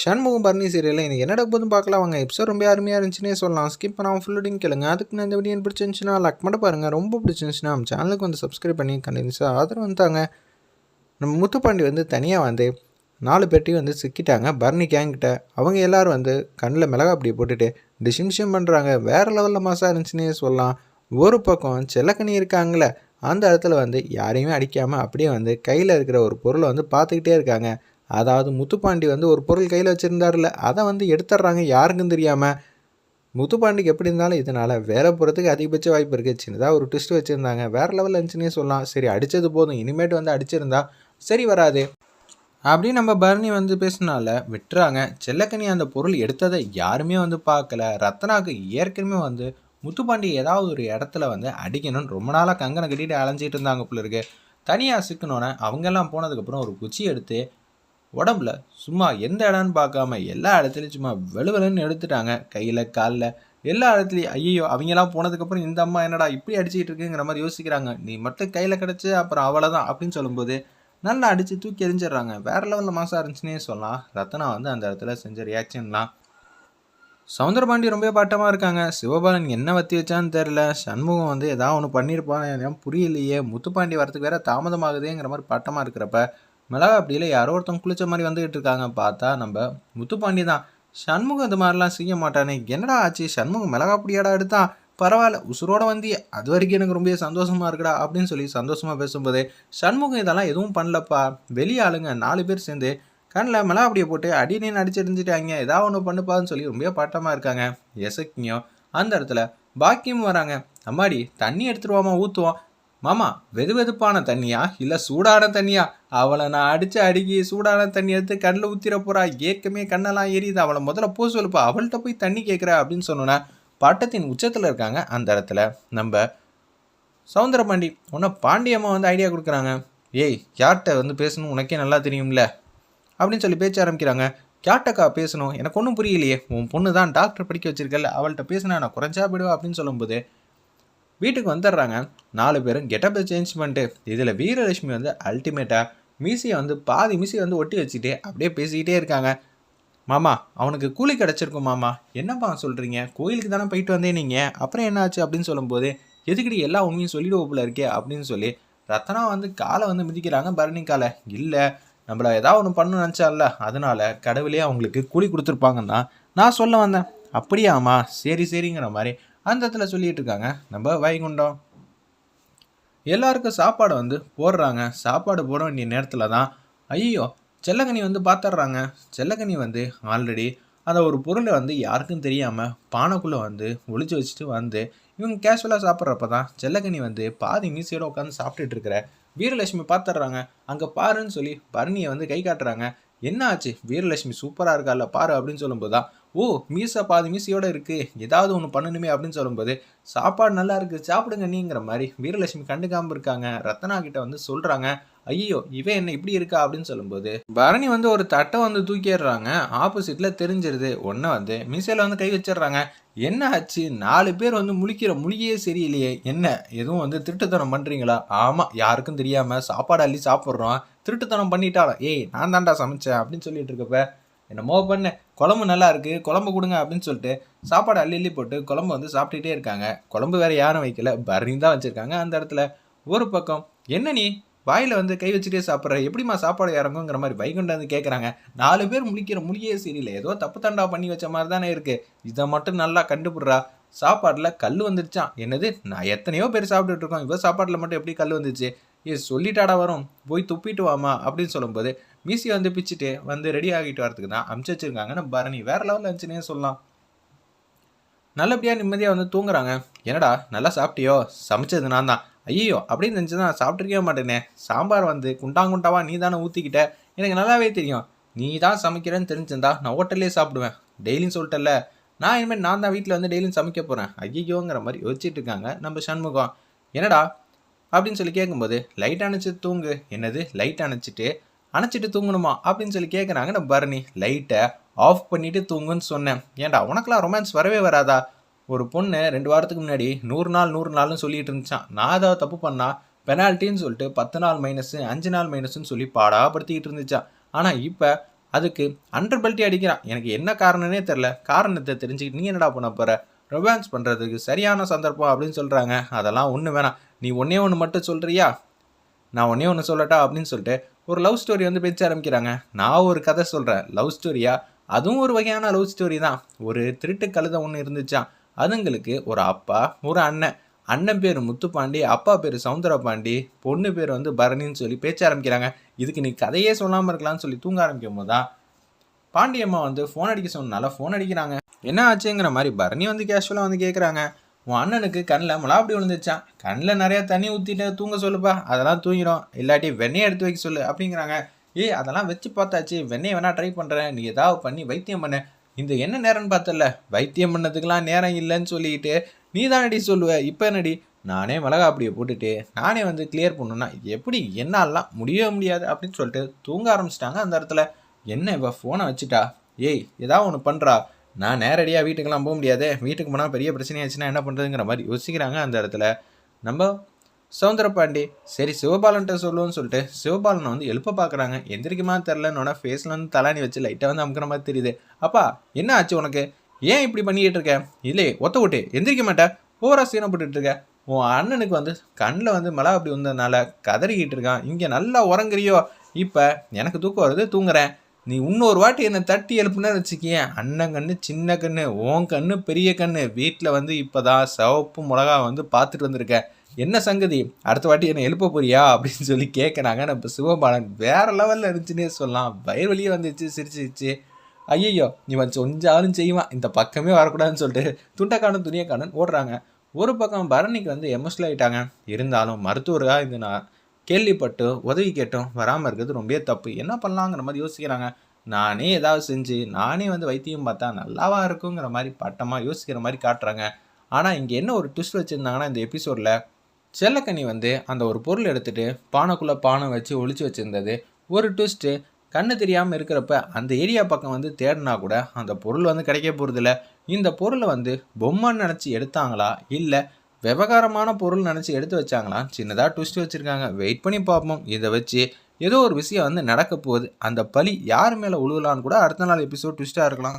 ஷண்முகம் பர்ணி சீரியலில் எனக்கு என்னடா போதும் பார்க்கலாம். வாங்க எபிசோட் ரொம்ப அருமையாக இருந்துச்சுன்னே சொல்லலாம். ஸ்கிப் பண்ணாமல் ஃபுல்லோடையும் கேளுங்க. அதுக்கு நான் இந்த வீடியோ பிடிச்சிருந்துச்சுன்னா லக் மட்டும் பாருங்கள் ரொம்ப பிடிச்சிருந்துச்சுன்னா நம்ம சேனலுக்கு வந்து சப்ஸ்கிரைப் பண்ணி கண்டினியூஸாக ஆதரவு வந்தாங்க நம்ம முத்துப்பாண்டி வந்து தனியாக வந்து நாலு பேர்ட்டையும் வந்து சிக்கிட்டாங்க. பர்னி கேங்கிட்ட அவங்க எல்லோரும் வந்து கண்ணில் மிளகா அப்படியே போட்டுட்டு டிஷிமிஷம் பண்ணுறாங்க வேறு லெவலில் மாசாக இருந்துச்சுன்னே சொல்லலாம் ஒரு பக்கம் செல்லக்கனி இருக்காங்களே அந்த இடத்துல வந்து யாரையுமே அடிக்காமல் அப்படியே வந்து கையில் இருக்கிற ஒரு பொருளை வந்து பார்த்துக்கிட்டே இருக்காங்க அதாவது முத்துப்பாண்டி வந்து ஒரு பொருள் கையில் வச்சுருந்தார்ல அதை வந்து எடுத்துட்றாங்க யாருக்கும் தெரியாமல் முத்துப்பாண்டிக்கு எப்படி இருந்தாலும் இதனால் வேலை போகிறதுக்கு அதிகபட்ச வாய்ப்பு இருக்குது சின்னதாக ஒரு ட்விஸ்ட் வச்சுருந்தாங்க. வேறு லெவலில் இருந்துச்சுன்னே சொல்லலாம். சரி அடித்தது போதும். இனிமேட்டு வந்து அடிச்சிருந்தா சரி வராது. அப்படி நம்ம பரணி வந்து பேசினால விட்டுறாங்க. செல்லக்கனி அந்த பொருள் எடுத்ததை யாருமே வந்து பார்க்கல. ரத்னாவுக்கு ஏற்கனவே வந்து முத்துப்பாண்டி ஏதாவது ஒரு இடத்துல வந்து அடிக்கணும்னு ரொம்ப நாளாக கங்கனை கட்டிட்டு அலைஞ்சிட்டு இருந்தாங்க போல இருக்கு. தனியாக சிக்கணுன்னு அவங்கெல்லாம் போனதுக்கப்புறம் ஒரு குச்சி எடுத்து உடம்புல சும்மா எந்த இடம்னு பார்க்காம எல்லா இடத்துலையும் சும்மா வெளுவெளுன்னு எடுத்துட்டாங்க. கையில் காலில் எல்லா இடத்துலையும் ஐயோ அவங்கெல்லாம் போனதுக்கப்புறம் இந்த அம்மா என்னடா இப்படி அடிச்சிட்டு இருக்குங்கிற மாதிரி யோசிக்கிறாங்க. நீ மட்டும் கையில் கிடச்சி அப்புறம் அவ்வளோதான் அப்படின்னு சொல்லும்போது நல்லா அடித்து தூக்கி எரிஞ்சிடுறாங்க வேற லெவலில் மாசாக இருந்துச்சுன்னே சொல்லலாம். ரத்னா வந்து அந்த இடத்துல செஞ்ச ரியாக்ஷன்லாம் சவுந்தரபாண்டி ரொம்ப பாட்டமாக இருக்காங்க. சிவபாலன் என்ன வத்தி வச்சான்னு தெரில சண்முகம் வந்து ஏதாவது ஒன்று பண்ணியிருப்பான் புரியலையே. முத்துப்பாண்டி வரத்துக்கு வேற தாமதமாகுதேங்கிற மாதிரி பாட்டமாக இருக்கிறப்ப மிளகா அப்படியில் யாரோ ஒருத்தவங்க குளிச்ச மாதிரி வந்துக்கிட்டு இருக்காங்க பார்த்தா நம்ம முத்துப்பாண்டி தான். சண்முகம் இது மாதிரிலாம் செய்ய மாட்டானே. என்னடா ஆச்சு? சண்முகம் மிளகா அப்படியாடா எடுத்தான் பரவாயில்ல உசுரோட வந்தி அது வரைக்கும் எனக்கு ரொம்ப சந்தோஷமா இருக்குடா அப்படின்னு சொல்லி சந்தோஷமா பேசும்போது சண்முகம் இதெல்லாம் எதுவும் பண்ணலப்பா. வெளியே ஆளுங்க நாலு பேர் சேர்ந்து கண்ணில் மிளகா அப்படியே போட்டு அடினே நடிச்சிருந்துட்டாங்க ஏதாவது ஒன்று பண்ணுப்பான்னு சொல்லி ரொம்ப பாட்டமாக இருக்காங்க. எசக்கியும் அந்த இடத்துல பாக்கியம் வராங்க. அம்மாடி தண்ணி எடுத்துருவாமா ஊற்றுவோம் மாமா வெது வெதுப்பான தண்ணியா? இல்லை சூடான தண்ணியா? அவளை நான் அடித்து அடுக்கி சூடான தண்ணி எடுத்து கண்ணில் ஊற்றிட போறா. ஏற்கமே கண்ணெல்லாம் எரியுது. அவளை முதல்ல பூச சொல்லுப்பா. அவள்கிட்ட போய் தண்ணி கேட்குற அப்படின்னு சொன்னோன்னா பட்டத்தின் உச்சத்தில் இருக்காங்க அந்த இடத்துல. நம்ம சவுந்தரபாண்டி உன்னை பாண்டியம்மா வந்து ஐடியா கொடுக்குறாங்க. ஏய் யார்கிட்ட வந்து பேசணும்? உனக்கே நல்லா தெரியும்ல. அப்படின்னு சொல்லி பேச்ச ஆரம்பிக்கிறாங்க. யார்கிட்டக்கா பேசணும்? எனக்கு ஒன்றும் புரியலையே. உன் பொண்ணு தான் டாக்டர் படிக்க வச்சிருக்கல அவள்கிட்ட பேசினா நான் குறைஞ்சா போயிடுவா அப்படின்னு சொல்லும்போது வீட்டுக்கு வந்துடுறாங்க. நாலு பேரும் கெட்டப்பை சேஞ்ச் பண்ணிட்டு இதில் வீரலட்சுமி வந்து அல்டிமேட்டாக மீசியை வந்து பாதி மீசியை வந்து ஒட்டி வச்சுட்டு அப்படியே பேசிக்கிட்டே இருக்காங்க. மாமா அவனுக்கு கூலி கிடச்சிருக்கும் மாமா. என்னப்பா சொல்கிறீங்க கோயிலுக்கு தானே போயிட்டு வந்தேன் நீங்கள் அப்புறம் என்னாச்சு அப்படின்னு சொல்லும்போது எதுக்கிட்டு எல்லா உண்மையும் சொல்லிடுவோப்பில் இருக்கே அப்படின்னு சொல்லி ரத்னா வந்து காலை வந்து மிதிக்கிறாங்க பரணி காலை. இல்லை நம்மளை ஏதாவது ஒன்று பண்ணு நினச்சால அதனால கடவுளே அவங்களுக்கு கூலி கொடுத்துருப்பாங்கன்னா நான் சொல்ல வந்தேன். அப்படியாம்மா? சரி சரிங்கிற மாதிரி அந்த இடத்துல சொல்லிட்டு இருக்காங்க. நம்ம வைகுண்டம். எல்லாருக்கும் சாப்பாடு வந்து போடுறாங்க. சாப்பாடு போட வேண்டிய நேரத்தில் தான் ஐயோ செல்லக்கனி வந்து பார்த்துட்றாங்க செல்லக்கனி வந்து ஆல்ரெடி அந்த ஒரு பொருளை வந்து யாருக்கும் தெரியாமல் பானைக்குள்ளே வந்து ஒழிச்சு வச்சுட்டு வந்து இவங்க கேஷுவலாக சாப்பிட்றப்ப தான் செல்லக்கனி வந்து பாதி மீசையோட உட்காந்து சாப்பிட்டுட்டு இருக்கிற வீரலட்சுமி பார்த்துட்றாங்க அங்கே பாருன்னு சொல்லி பரணியை வந்து கை காட்டுறாங்க. என்ன ஆச்சு? வீரலட்சுமி சூப்பராக இருக்கால பாரு அப்படின்னு சொல்லும்போது தான் ஓ மீசை பாதி மீசையோட இருக்குது ஏதாவது ஒன்று பண்ணணுமே அப்படின்னு சொல்லும்போது சாப்பாடு நல்லா இருக்குது சாப்பிடுங்க நீங்கிற மாதிரி வீரலட்சுமி கண்டுக்காமல் இருக்காங்க. ரத்னா கிட்ட வந்து சொல்கிறாங்க ஐயோ இவன் என்ன இப்படி இருக்கா? அப்படின்னு சொல்லும்போது பரணி வந்து ஒரு தட்டை வந்து தூக்கிடுறாங்க. ஆப்போசிட்டில் தெரிஞ்சிருது. ஒன்றை வந்து மீசையில் வந்து கை வச்சிடுறாங்க. என்ன ஆச்சு? நாலு பேர் வந்து முழிக்கிற முழிகையே சரியில்லையே. என்ன? எதுவும் வந்து திருட்டுத்தனம் பண்ணுறீங்களா ஆமாம் யாருக்கும் தெரியாமல் சாப்பாடு அள்ளி சாப்பிட்றோம். திருட்டுத்தனம் பண்ணிட்டாலும் ஏய் நான் தான்டா சமைச்சேன் அப்படின்னு சொல்லிட்டு இருக்கப்ப என்னமோ பண்ண. குழம்பு நல்லா இருக்குது குழம்பு கொடுங்க அப்படின்னு சொல்லிட்டு சாப்பாடு அள்ளி அள்ளி போட்டு குழம்பு வந்து சாப்பிட்டுட்டே இருக்காங்க. குழம்பு வேறு யாரும் வைக்கல பரணி தான் வச்சுருக்காங்க அந்த இடத்துல. ஒரு பக்கம் என்ன நீ? வாயில் வந்து கை வச்சுட்டே சாப்பிட்ற எப்படிமா சாப்பாடு இறங்குங்கிற மாதிரி வைகுண்டம் வந்து கேட்குறாங்க நாலு பேர் முழிக்கிற முழியே சரியில்லை. ஏதோ தப்பு தண்டா பண்ணி வச்ச மாதிரி தானே இருக்குது இதை மட்டும் நல்லா கண்டுபிடுறா. சாப்பாட்டில் கல் வந்துருச்சான் என்னது? நான் எத்தனையோ பேர் சாப்பிட்டுட்டு இருக்கோம். இவ சாப்பாட்டில் மட்டும் எப்படி கல் வந்துச்சு? ஏ சொல்லிட்டாடா வரும். போய் துப்பிட்டு வாமா அப்படின்னு சொல்லும்போது மீசி வந்து பிச்சுட்டு வந்து ரெடி ஆகிட்டு வரதுக்கு தான் அமுச்சு வச்சிருக்காங்கன்னு பரணி வேற லெவலில் இருந்துச்சுன்னே சொல்லலாம். நல்லபடியாக நிம்மதியாக வந்து தூங்குறாங்க. என்னடா நல்லா சாப்பிட்டியோ? சமைச்சது நான் தான். ஐயோ அப்படின்னு நினச்சி தான் சாப்பிட்ருக்கவே மாட்டேனே. சாம்பார் வந்து குண்டாங்குண்டாவா நீ தானே ஊற்றிக்கிட்ட எனக்கு நல்லாவே தெரியும். நீ தான் சமைக்கிறேன்னு தெரிஞ்சிருந்தா நான் ஹோட்டல்லே சாப்பிடுவேன். டெய்லியும் சொல்லிட்டல நான் இனிமேல் நான் தான் வீட்டில் வந்து டெய்லியும் சமைக்க போகிறேன் ஐயோங்கிற மாதிரி யோசிச்சுட்டு இருக்காங்க நம்ம சண்முகம். என்னடா? அப்படின்னு சொல்லி கேட்கும்போது லைட் அணைச்சி தூங்கு. என்னது? லைட் அணைச்சிட்டு அணைச்சிட்டு தூங்கணுமா அப்படின்னு சொல்லி கேட்குறாங்க நம்ம பரணி லைட்டை ஆஃப் பண்ணிட்டு தூங்குன்னு சொன்னேன். ஏன்டா உனக்கெல்லாம் ரொமான்ஸ் வரவே வராதா? ஒரு பொண்ணு ரெண்டு வாரத்துக்கு முன்னாடி நூறு நாள் நூறு நாள்னு சொல்லிட்டு இருந்துச்சான் நான் ஏதாவது தப்பு பண்ணால் பெனால்ட்டின்னு சொல்லிட்டு பத்து நாள் மைனஸு அஞ்சு நாள் மைனஸ்ன்னு சொல்லி பாடாப்படுத்திக்கிட்டு இருந்துச்சான் ஆனால் இப்போ அதுக்கு அண்டர் பெல்ட்டி அடிக்கிறான். எனக்கு என்ன காரணம்னே தெரில காரணத்தை தெரிஞ்சுக்கிட்டு நீ என்னடா பண்ண போகிற ரொமான்ஸ் பண்ணுறதுக்கு சரியான சந்தர்ப்பம் அப்படின்னு சொல்கிறாங்க அதெல்லாம் ஒன்று வேணாம். நீ ஒன்றே ஒன்று மட்டும் சொல்கிறியா நான் ஒன்றே ஒன்று சொல்லட்டா அப்படின்னு சொல்லிட்டு ஒரு லவ் ஸ்டோரி வந்து பேச்ச ஆரம்பிக்கிறாங்க. நான் ஒரு கதை சொல்கிறேன் லவ் ஸ்டோரியா அதுவும் ஒரு வகையான லவ் ஸ்டோரி தான். ஒரு திருட்டு கழுதை ஒன்று இருந்துச்சான் அதுங்களுக்கு ஒரு அப்பா ஒரு அண்ணன். அண்ணன் பேர் முத்துப்பாண்டி அப்பா பேர் சவுந்தரபாண்டி பொண்ணு பேர் வந்து பரணின்னு சொல்லி பேச்ச ஆரம்பிக்கிறாங்க. இதுக்கு நீ கதையே சொல்லாமல் இருக்கலாம்னு சொல்லி தூங்க ஆரம்பிக்கும் போது தான் பாண்டியம்மா வந்து ஃபோன் அடிக்க சொன்னனால ஃபோன் அடிக்கிறாங்க. என்ன ஆச்சுங்கிற மாதிரி பரணி வந்து கேஷுவலாக வந்து கேட்குறாங்க உன் அண்ணனுக்கு கண்ணில் முலாப்படி விழுந்துச்சான் கண்ணில் நிறையா தண்ணி ஊற்றிட்டு தூங்க சொல்லுப்பா. அதெல்லாம் தூங்கிடும். இல்லாட்டி வெண்ணெய் எடுத்து வைக்க சொல்லு அப்படிங்கிறாங்க. ஏய் அதெல்லாம் வச்சு பார்த்தாச்சு. வெண்ணெய் வேணா ட்ரை பண்ணுறேன் நீ ஏதாவது பண்ணி வைத்தியம் பண்ண. இந்த என்ன நேரம்னு பார்த்தல வைத்தியம் பண்ணதுக்கெல்லாம் நேரம் இல்லைன்னு சொல்லிக்கிட்டு நீ தானடி சொல்லுவ. இப்போ என்னடி? நானே மிளகா அப்படியே போட்டுட்டு நானே வந்து கிளியர் பண்ணணும்னா எப்படி என்னாலாம் முடியவே முடியாது அப்படின்னு சொல்லிட்டு தூங்க ஆரம்பிச்சிட்டாங்க அந்த இடத்துல. என்ன இவ ஃபோனை வச்சுட்டா? ஏய் ஏதாவது ஒன்று பண்ணுறா நான் நேரடியாக வீட்டுக்கெல்லாம் போக முடியாது. வீட்டுக்கு போனால் பெரிய பிரச்சனையாச்சுன்னா என்ன பண்ணுறதுங்கிற மாதிரி யோசிக்கிறாங்க அந்த இடத்துல. நம்ம சவுந்தரபாண்டி சரி சிவபாலன்ட்ட சொல்லுவோம்னு சொல்லிட்டு சிவபாலனை வந்து எழுப்ப பார்க்குறாங்க எந்திரிக்குமா தெரிலன்னொட ஃபேஸில் வந்து தலானி வச்சு லைட்டாக வந்து அமுக்கிற மாதிரி தெரியுது. அப்பா என்ன ஆச்சு உனக்கு? ஏன் இப்படி பண்ணிக்கிட்டு இருக்க? இல்லையே ஒத்த விட்டு எந்திரிக்க மாட்டேன் ஓவரா சீனப்பட்டுட்டு இருக்க. உன் அண்ணனுக்கு வந்து கண்ணில் வந்து மழை அப்படி வந்ததுனால கதறிக்கிட்டு இருக்கான். இங்கே நல்லா உறங்குறியோ? இப்போ எனக்கு தூக்கம் வருது தூங்குறேன். நீ இன்னொரு வாட்டி என்னை தட்டி எழுப்புனா வச்சுக்கியேன். அண்ணன் கண்ணு சின்ன கண்ணு ஓன் கண்ணு பெரிய கண்ணு. வீட்டில் வந்து இப்போ தான் சிவப்பு மிளகா வந்து பார்த்துட்டு வந்திருக்கேன் என்ன சங்கதி? அடுத்த வாட்டி என்னை எழுப்ப போறியா? அப்படின்னு சொல்லி கேட்குறாங்க நம்ம சிவபாலன் வேற லெவலில் இருந்துச்சுன்னே சொல்லலாம். வயிறு வழியே வந்துச்சு சிரிச்சிச்சு ஐயையோ இவன் சொஞ்சாலும் செய்வான். இந்த பக்கமே வரக்கூடாதுன்னு சொல்லிட்டு துண்டக்கானன் துணியக்கானன் ஓடுறாங்க. ஒரு பக்கம் பரணிக்கு வந்து எமோஷனல் ஆகிட்டாங்க இருந்தாலும் மருத்துவராக இது நான் கேள்விப்பட்டு உதவி கேட்டும் வராமல் இருக்கிறது ரொம்ப தப்பு. என்ன பண்ணலாங்கிற மாதிரி யோசிக்கிறாங்க. நானே ஏதாவது செஞ்சு நானே வந்து வைத்தியம் பார்த்தா நல்லாவா இருக்குங்கிற மாதிரி பட்டமாக யோசிக்கிற மாதிரி காட்டுறாங்க. ஆனால் இங்கே என்ன ஒரு ட்விஸ்ட் வச்சுருந்தாங்கன்னா இந்த எபிசோடில் செல்லக்கனி வந்து அந்த ஒரு பொருள் எடுத்துகிட்டு பானைக்குள்ளே பானை வச்சு ஒழிச்சு வச்சுருந்தது. ஒரு ட்விஸ்ட்டு கண்ணு தெரியாமல் இருக்கிறப்ப அந்த ஏரியா பக்கம் வந்து தேடினா கூட அந்த பொருள் வந்து கிடைக்க போகிறதில்ல இந்த பொருளை வந்து பொம்மைன்னு நினச்சி எடுத்தாங்களா? இல்லை விவகாரமான பொருள் நினச்சி எடுத்து வச்சாங்களா சின்னதாக ட்விஸ்ட் வச்சுருக்காங்க. வெயிட் பண்ணி பார்ப்போம். இதை வச்சு ஏதோ ஒரு விஷயம் வந்து நடக்க போகுது. அந்த பழி யார் மேலே உழுவலான்னு கூட அடுத்த நாள் எபிசோட் ட்விஸ்ட்டாக இருக்கலாம்.